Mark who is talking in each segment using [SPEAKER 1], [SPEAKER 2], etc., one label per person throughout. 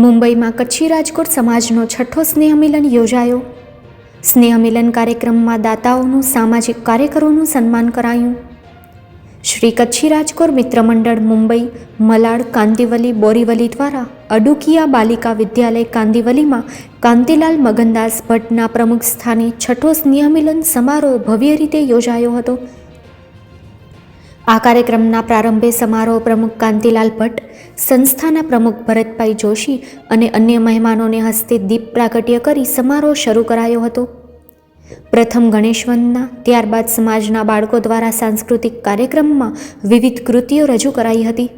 [SPEAKER 1] મુંબઈમાં કચ્છી રાજકોટ સમાજનો છઠ્ઠો સ્નેહમિલન યોજાયો. સ્નેહ મિલન કાર્યક્રમમાં દાતાઓનું સામાજિક કાર્યકરોનું સન્માન કરાયું. શ્રી કચ્છી રાજકોટ મિત્ર મંડળ મુંબઈ, મલાડ, કાંદીવલી, બોરીવલી દ્વારા અડુકિયા બાલિકા વિદ્યાલય કાંદિવલીમાં કાંતિલાલ મગનદાસ ભટ્ટના પ્રમુખ સ્થાને છઠ્ઠો સ્નેહમિલન સમારોહ ભવ્ય રીતે યોજાયો હતો. આ કાર્યક્રમના પ્રારંભે સમારોહ પ્રમુખ કાંતિલાલ ભટ્ટ, સંસ્થાના પ્રમુખ ભરતભાઈ જોશી અને અન્ય મહેમાનોને હસ્તે દીપ પ્રાગટ્ય કરી સમારોહ શરૂ કરાયો હતો. પ્રથમ ગણેશવંદના ત્યારબાદ સમાજના બાળકો દ્વારા સાંસ્કૃતિક કાર્યક્રમમાં વિવિધ કૃતિઓ રજૂ કરાઈ હતી.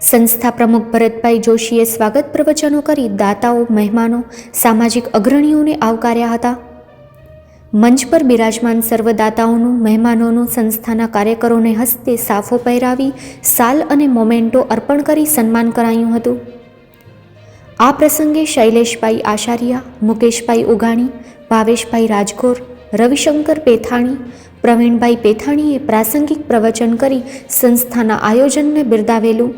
[SPEAKER 1] સંસ્થા પ્રમુખ ભરતભાઈ જોશીએ સ્વાગત પ્રવચનો કરી દાતાઓ, મહેમાનો, સામાજિક અગ્રણીઓને આવકાર્યા હતા. મંચ પર બિરાજમાન સર્વદાતાઓનું, મહેમાનોનું, સંસ્થાના કાર્યકરોને હસ્તે સાફો પહેરાવી, સાલ અને મોમેન્ટો અર્પણ કરી સન્માન કરાયું હતું. આ પ્રસંગે શૈલેષભાઈ આશારિયા, મુકેશભાઈ ઉગાણી ભાવેશભાઈ રાજગોર, રવિશંકર પેથાણી, પ્રવીણભાઈ પેથાણીએ પ્રાસંગિક પ્રવચન કરી સંસ્થાના આયોજનને બિરદાવેલું.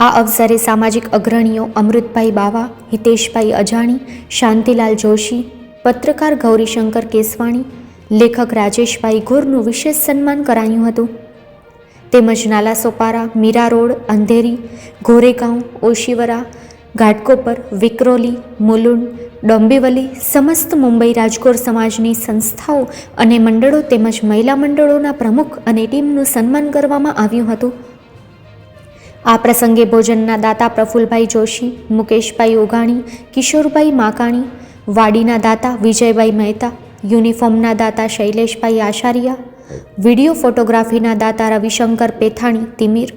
[SPEAKER 1] આ અવસરે સામાજિક અગ્રણીઓ અમૃતભાઈ બાવા, હિતેશભાઈ અજાણી, શાંતિલાલ જોશી પત્રકાર ગૌરીશંકર કેસવાણી, લેખક રાજેશભાઈ ગોરનું વિશેષ સન્માન કરાયું હતું. તેમજ નાલા સોપારા, મીરા રોડ, અંધેરી ગોરેગાંવ ઓશીવરા, ઘાટકોપર, વિક્રોલી, મુલુંડ, ડોંબીવલી સમસ્ત મુંબઈ રાજકોટ સમાજની સંસ્થાઓ અને મંડળો તેમજ મહિલા મંડળોના પ્રમુખ અને ટીમનું સન્માન કરવામાં આવ્યું હતું. આ પ્રસંગે ભોજનના દાતા પ્રફુલભાઈ જોશી, મુકેશભાઈ ઓગાણી, કિશોરભાઈ માકાણી વાડીના દાતા વિજયભાઈ મહેતા, યુનિફોર્મના દાતા શૈલેષભાઈ આશારિયા, વીડિયો ફોટોગ્રાફીના દાતા રવિશંકર પેથાણી, તિમિર,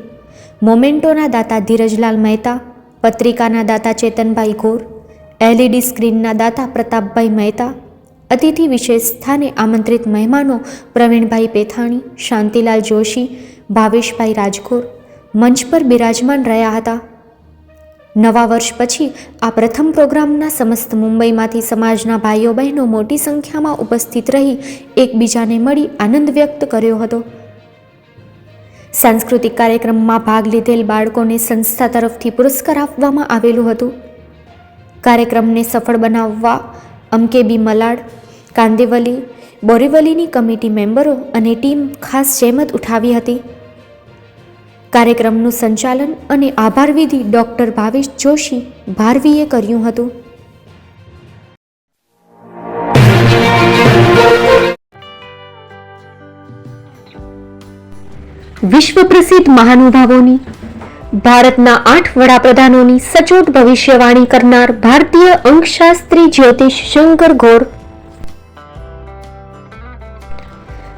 [SPEAKER 1] મોમેન્ટોના દાતા ધીરજલાલ મહેતા, પત્રિકાના દાતા ચેતનભાઈ ઘોર, એલઈડી સ્ક્રીનના દાતા પ્રતાપભાઈ મહેતા, અતિથિ વિશેષ સ્થાને આમંત્રિત મહેમાનો પ્રવીણભાઈ પેથાણી, શાંતિલાલ જોશી, ભાવેશભાઈ રાજકોર મંચ પર બિરાજમાન રહ્યા હતા. નવા વર્ષ પછી આ પ્રથમ પ્રોગ્રામના સમસ્ત મુંબઈમાંથી સમાજના ભાઈઓ બહેનો મોટી સંખ્યામાં ઉપસ્થિત રહી એકબીજાને મળી આનંદ વ્યક્ત કર્યો હતો. સાંસ્કૃતિક કાર્યક્રમમાં ભાગ લીધેલ બાળકોને સંસ્થા તરફથી પુરસ્કાર આપવામાં આવેલું હતું. કાર્યક્રમને સફળ બનાવવા અમકેબી મલાડ, કાંદેવલી, બોરીવલીની કમિટી મેમ્બરો અને ટીમ ખાસ જહેમત ઉઠાવી હતી. કાર્યક્રમનું સંચાલન અને આભાર વિધિ ભાવેશ જોશી ભારવીએ કર્યું હતું. વિશ્વ પ્રસિદ્ધ મહાનુભાવોની, ભારતના આઠ વડાપ્રધાનોની સચોટ ભવિષ્યવાણી કરનાર ભારતીય અંકશાસ્ત્રી જ્યોતિષ શંકર ગોર